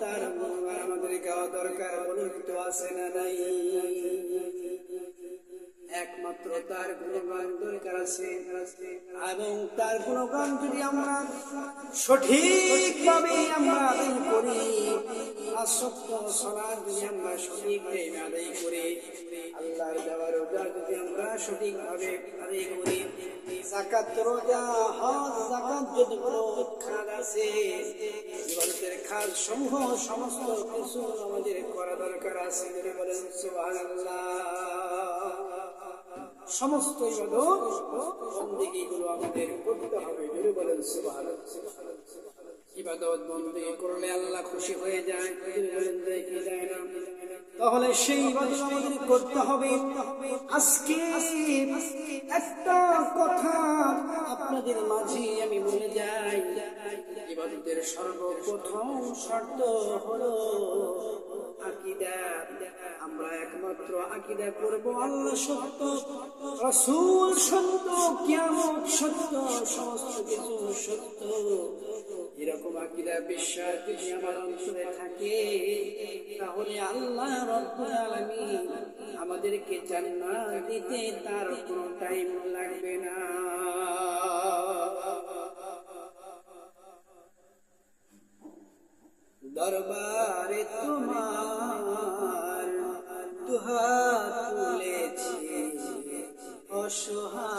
তার গুণগান আমাদের গাওয়া দরকার বলিত আছে না নাই? একমাত্র তার গুণগান দরকার আছে। এবং তার গুণগান যদি আমরা সঠিকভাবে আমরা আদায় করি, আর সত্য সলাদ যদি আমরা সঠিক টাইমে আদায় করি, আল্লাহর দেওয়ার রোজা যদি আমরা সঠিকভাবে আদায় করি, জাকাত, রোজা, হজ, জাকাত যদি কোনো খাদ আছে সমূহ সমস্ত কিছু আমাদের করা দরকার আছে বলেন সমস্তগুলো আমাদের করতে হবে বলেন ইবাদত বন্দী করলে আল্লাহ খুশি হয়ে যায় তাহলে সেই করতে হবে। আজকে একটা কথা আপনাদের মাঝে আমি বলে যাই। ইবাদতের সর্বপ্রথম শর্ত হলো আকিদা। আমরা একমাত্র আকিদা করব আল্লাহ সত্য, রসুল সত্য, কিয়ামত সত্য, সমস্ত কিছু সত্য। এরকম আকিদা বিশ্বাস যদি আমার থাকে, তাহলে আল্লাহ আমাদেরকে জান্নাত দিতে তার কোনো টাইম লাগবে না। দরবারে তোমার দুহা তুলেছি। অসহায়